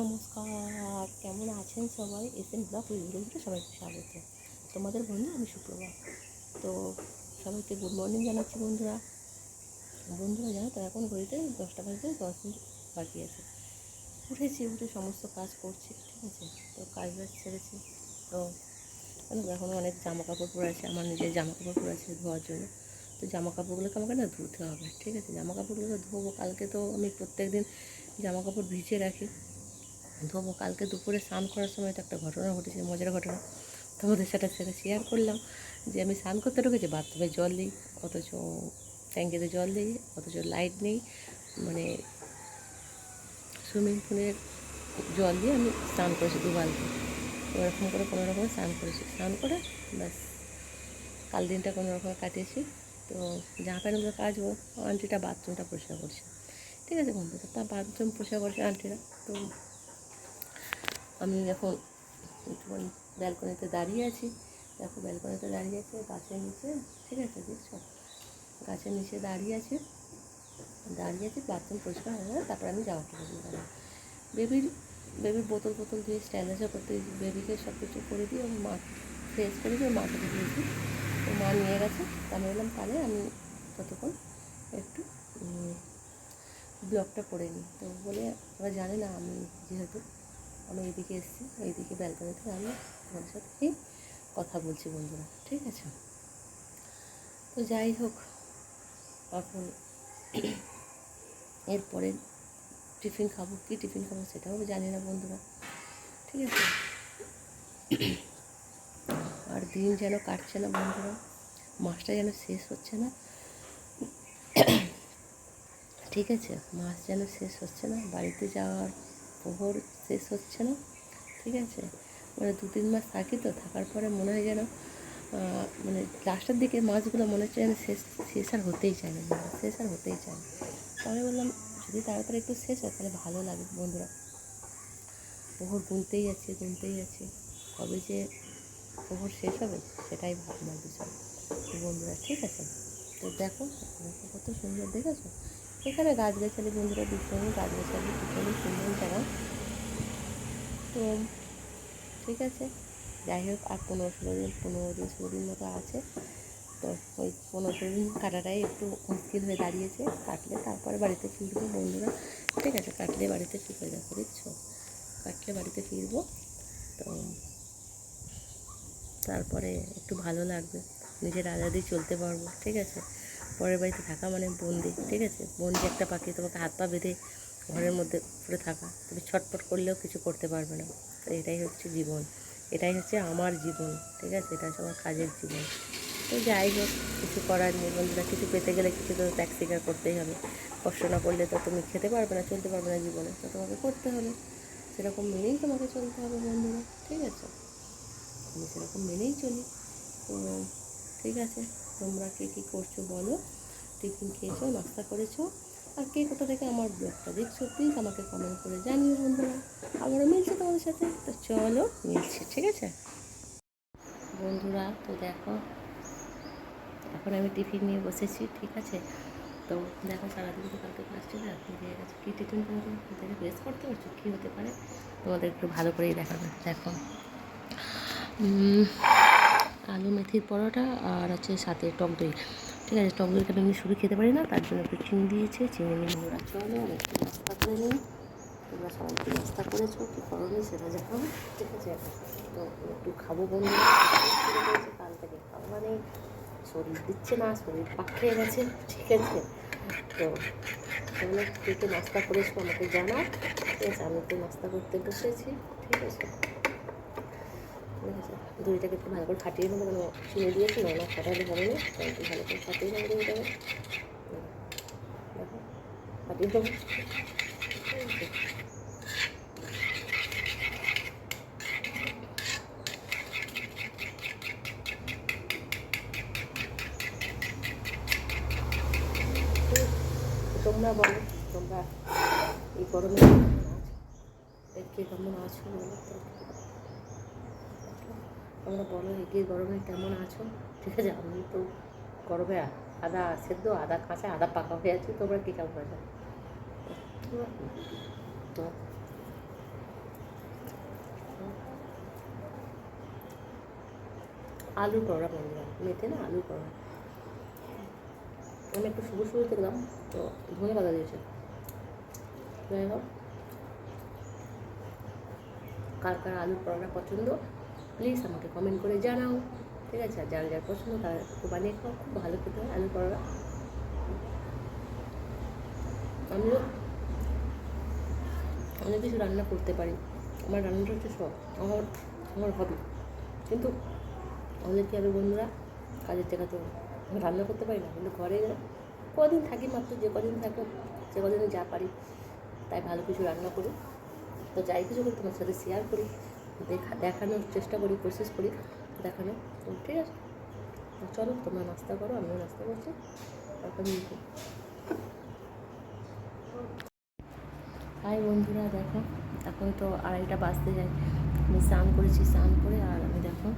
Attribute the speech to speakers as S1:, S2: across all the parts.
S1: নমস্কার, কেমন আছেন সবাই? এস এন ব্লগ ভিডিওতে সবাইকে স্বাগত। তোমাদের বন্ধু আমি সুপ্রভা। তো সবাইকে গুড মর্নিং জানাচ্ছি বন্ধুরা। বন্ধুরা জানো তো, এখন ঘড়িতে দশটা বাজতে দশ মিনিট বাকি আছে। উঠেছি, উঠে সমস্ত কাজ করছি, ঠিক আছে? তো কাজ বাজ ছেড়েছি তো এখন অনেক জামা কাপড় পরে আছে, আমার নিজের জামা কাপড় পরে আছে ধোয়ার জন্য। তো জামা কাপড়গুলোকে আমাকে না ধুতে হবে, ঠিক আছে? জামা কাপড়গুলো ধোবো, কালকে তো আমি প্রত্যেক দিন জামা কাপড় ভিজিয়ে রাখি। ধোবো কালকে দুপুরে স্নান করার সময় তো একটা ঘটনা ঘটেছে, মজার ঘটনা। তোমাদের সাথে সেটা শেয়ার করলাম যে আমি স্নান করতে ঢুকেছি বাথরুমে জল দিই অথচ ট্যাঙ্কিতে জল দিই অথচ লাইট নেই মানে সুইমিং পুলের জল দিয়ে আমি স্নান করেছি দু ওরকম করে কোনো রকমে স্নান করেছি। স্নান করে ব্যাস, কাল দিনটা কোনো রকমে কাটিয়েছি। তো জামা প্যান্টগুলো কাচবো আন্টিটা বাথরুমটা পরিষ্কার করছে। ঠিক আছে বন্ধুরা তা বাথরুম পরিষ্কার করছে আন্টিরা, তো আমি এখন একটুখানি ব্যালকনিতে দাঁড়িয়ে আছি। দেখো ব্যালকনিতে দাঁড়িয়ে আছে, গাছের নিচে, ঠিক আছে, দেখছ? গাছের নিচে দাঁড়িয়ে আছে। দাঁড়িয়ে আছি বাথরুম পরিষ্কার হয়ে গেলে তারপর আমি জামা কাপড় বেবির বেবির বোতল বোতল দিয়ে স্ট্যান্ডার্সও করতে বেবিকে সব কিছু করে দিয়ে ওর মা ফ্রেশ করে দিয়ে মাকে দিয়েছি। তো মা নিয়ে গেছে আমি বললাম, তাহলে আমি ততক্ষণ একটু ব্লগটা করে নিই। তো বলে ওরা জানে না আমি যেহেতু আমি এইদিকে এসেছি, এইদিকে ব্যালকনিতে আমি তোমাদের সাথে কথা বলছি বন্ধুরা, ঠিক আছে? তো যাই হোক, এখন এরপরে টিফিন খাব, কী টিফিন খাব সেটাও জানি না বন্ধুরা, ঠিক আছে? আর দিন যেন কাটছে না বন্ধুরা, মাসটা যেন শেষ হচ্ছে না, ঠিক আছে? মাস যেন শেষ হচ্ছে না, বাড়িতে যাওয়ার প্রহর শেষ হচ্ছে না, ঠিক আছে? মানে দু তিন মাস থাকি তো, থাকার পরে মনে হয় যেন মানে লাস্টের দিকে মাছগুলো মনে হচ্ছে যেন শেষ শেষ আর হতেই চায় না শেষ আর হতেই চায় না। তাহলে বললাম, যদি তাড়াতাড়ি একটু শেষ হয়, তাহলে ভালো লাগে, বন্ধুরা। প্রহর গুনতেই যাচ্ছে গুনতেই যাচ্ছে। কবে যে প্রহর শেষ হবে, সেটাই ভাবনার বিষয়। বন্ধুরা, ঠিক আছে? তো দেখো কত সুন্দর দেখেছ? এখানে গাছগাছালি, বন্ধুরা ভীষণই গাছগাছালি ভীষণই সুন্দর জায়গা। তো ঠিক আছে? যাই হোক, আর পনেরো ষোলো দিন, পনেরো দিন, ষোলো দিন মতো আছে। তো ওই পনেরো ষোলো দিন কাটাটাই একটু মুশকিল হয়ে দাঁড়িয়েছে। কাটলে তারপরে বাড়িতে ফিরবো, বন্ধুরা। ঠিক আছে, কাটলে বাড়িতে ফিরে দেখো দেখছ কাটলে বাড়িতে ফিরবো। তো তারপরে একটু ভালো লাগবে। নিজের আজাদি চলতে পারব, ঠিক আছে? পরের বাড়িতে থাকা মানে বন্দি, ঠিক আছে? বন্দি একটা পাখি তোমাকে হাত পা বেঁধে ঘরের মধ্যে পড়ে থাকা, তুমি ছটপট করলেও কিছু করতে পারবে না। তো এটাই হচ্ছে জীবন। এটাই হচ্ছে আমার জীবন, ঠিক আছে? এটা হচ্ছে আমার কাজের জীবন। তো যাই হোক, কিছু করার নেই বন্ধুরা। কিছু পেতে গেলে কিছু তো ত্যাগ স্বীকার করতেই হবে। কষ্ট না করলে তো তুমি খেতে পারবে না, চলতে পারবে না জীবনে। তো তোমাকে করতে হবে। সেরকম মেনেই তোমাকে চলতে হবে বন্ধুরা, ঠিক আছে? আমি সেরকম মেনেই চলি। তো ঠিক আছে, তোমরা কে কী করছ বলো? টিফিন খেয়েছো, নাস্তা করেছ? আর কে কোথা থেকে আমার ব্লগটা দেখছ প্লিজ আমাকে কমেন্ট করে জানিও বন্ধুরা। আমারও মিলছে তোমাদের সাথে, তো চলো মিলছে, ঠিক আছে? বন্ধুরা, তো দেখো, এখন আমি টিফিন নিয়ে বসেছি, ঠিক আছে? তো দেখো, সারাদিন তো কালকে ক্লাস ছিল এখন দিয়ে গেছে। কী টিফিন তোমাকে দেখে বেস করতে পারছ? কী হতে পারে? তোমাদের একটু ভালো করেই দেখাবে, দেখো। আলু, মেথির পরোটা আর হচ্ছে সাথে টক দই। ঠিক আছে, টক দইটা আমি শুধু খেতে পারি না, তার জন্য একটু চিনি দিয়েছে, চিনি নিয়ে বন্ধুরা চলো আমি একটু নাস্তা করে নিই। তোমরা সবাই একটু নাস্তা করেছ, কী করোনি সেটা জানো। ঠিক আছে, তো একটু খাব শুরু করেছে কাল থেকে খাব মানে শরীর দিচ্ছে না, শরীর পাকিয়ে গেছে, ঠিক আছে। তো তোমরা কে নাস্তা করেছ আমাকে জানাও। ঠিক আছে, আমি তো নাস্তা করতে বসেছি, ঠিক আছে। ঠিক আছে দইটাকে একটু ভালো করে ফাটিয়ে নেব, কেন চিনি দিয়েছি না না ফাটালে হবে না একটু ভালো করে ফাটিয়ে নেব দইটাকে দেখো, ফাটিয়ে দেবো তোমরা বলো, তোমরা এই গরমে কেমন আছো? বলো? তোমরা বলো এগিয়ে গরমে কেমন আছো? ঠিক আছে, আমি তো গরমে আদা সেদ্ধ, আদা কাঁচা, আদা পাকা হয়ে আছে, তোমরা কী কেমন আছো? তো আলু করা বানালাম মেতে না আলু করা। আমি একটু শুভ শুভ দেখলাম, তো ধনে পাতা দিয়েছে। যাই হোক, কার কার আলু পরোটা পছন্দ? প্লিজ আমাকে কমেন্ট করে জানাও, ঠিক আছে? আর যার যার পছন্দ তারা একটু বানিয়ে খাও, খুব ভালো খেতে হয় আলুর পরোটা। আমিও অনেক কিছু রান্না করতে পারি। আমার রান্নাটা হচ্ছে সব আমার আমার হবি কিন্তু আমাদের কী হবে বন্ধুরা? কাজের জায়গা তো রান্না করতে পারি না, কিন্তু ঘরে কদিন থাকি মাত্র, যে কদিন থাকো সে কদিনে যা পারি, তাই ভালো কিছু রান্না করি। তো যাই কিছু করি, তোমার সাথে শেয়ার করি। দেখা দেখানোর চেষ্টা করি কোशिশ করি, দেখানো। ঠিক আছে। চলো, তোমরা নাস্তা করো, আমিও নাস্তা করছি। তারপর হাই বন্ধুরা, দেখো, এখন তো আড়াইটা বাজতে যায়। আমি স্নান করেছি, স্নান করে আর আমি দেখো,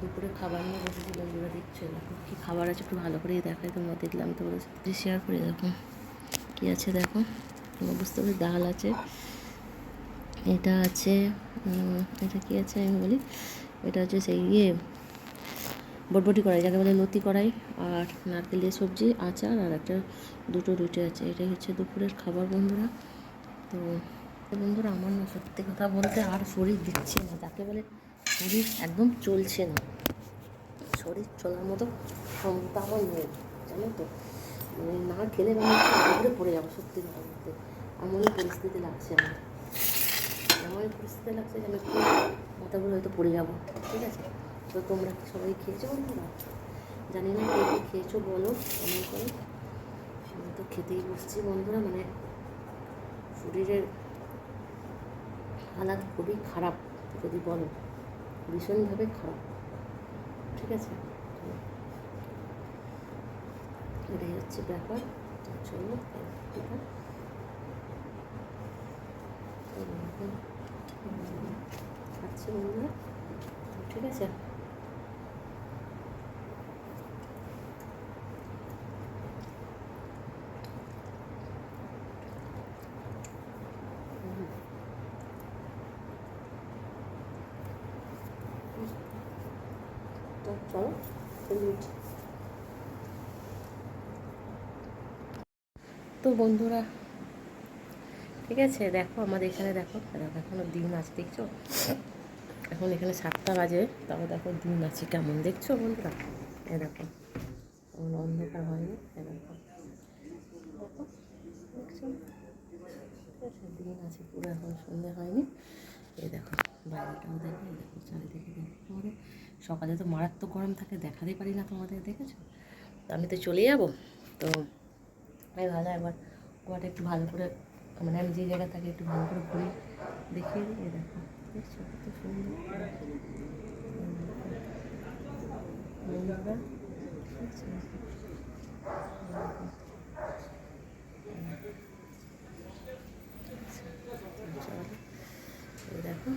S1: দুপুরে খাবার নিয়ে বসেছি। বন্ধুরা, দেখছ? দেখো, কী খাবার আছে একটু ভালো করে দেখাই। তোমরা দেখলাম তোমাদের সাথে শেয়ার করে দেখো। কী আছে দেখো? বুঝতে পারি ডাল আছে। এটা আছে এটা কী আছে আমি বলি? এটা হচ্ছে সেই ইয়ে বটবটি কড়াই, যাকে বলে লতি কড়াই আর নারকেল দিয়ে সবজি, আচার আর একটা দুটো রুটি আছে। এটাই হচ্ছে দুপুরের খাবার বন্ধুরা। তো বন্ধুরা, আমার না সত্যি কথা বলতে আর শরীর দিচ্ছে না, যাকে বলে শরীর একদম চলছে না। শরীর চলার মতো ক্ষমতা আমার নেই, জানো তো? মানে না খেলে আমি পড়ে যাব সত্যি কথা বলতে? এমনই পরিস্থিতি লাগছে আমার। এমনই পরিস্থিতি লাগছে যে আমি মাথাগুলো হয়তো পড়ে যাব, ঠিক আছে? তো তোমরা কি সবাই খেয়েছো বন্ধুরা জানি না কে খেয়েছো বলো এমন করে। আমি তো খেতেই বসছি বন্ধুরা মানে শরীরের হালাত খুবই খারাপ, যদি বলো। ভীষণভাবে খারাপ, ঠিক আছে? এটাই হচ্ছে ব্যাপার চলো ঠিক আছে খাচ্ছি বন্ধুরা তো ঠিক আছে তো চলো চলে উঠি। তো বন্ধুরা ঠিক আছে, দেখো আমাদের এখানে দেখো দেখো এখনও দিন আছে, দেখছ? এখন এখানে সাতটা বাজে তাও দেখো দিন আছে কেমন, দেখছ বন্ধুরা? এ দেখো, এখন অন্ধকার হয়নি এ দেখো। দেখো দেখছ দিন আছে, পুরো এখন সন্ধে হয়নি। এই দেখো, বাইরেটাও দেখো দেখো, চারিদিকে দেখো সকালে তো মারাত্মক গরম থাকে, দেখাতেই পারি না তোমাদের, দেখেছ? আমি তো চলে যাব, তো আমি ভালো একবার তোমাদের একটু ভালো করে মানে আমি যে জায়গা থাকি একটু ভালো করে ঘুরি দেখিয়ে দিই দেখো। দেখছ কত সুন্দর। দেখো।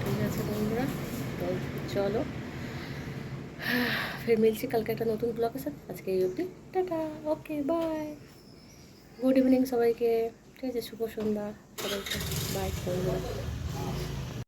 S1: ঠিক আছে বন্ধুরা চলো। ফের মিলছি, কালকে একটা নতুন ব্লগের সাথে আজকে এই অবধি। Tata okay bye good evening সবাইকে। ঠিক আছে, শুভ সন্ধ্যা। সবাইকে বাই বন্ধুরা